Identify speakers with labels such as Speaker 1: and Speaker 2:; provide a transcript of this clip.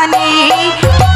Speaker 1: পাহানি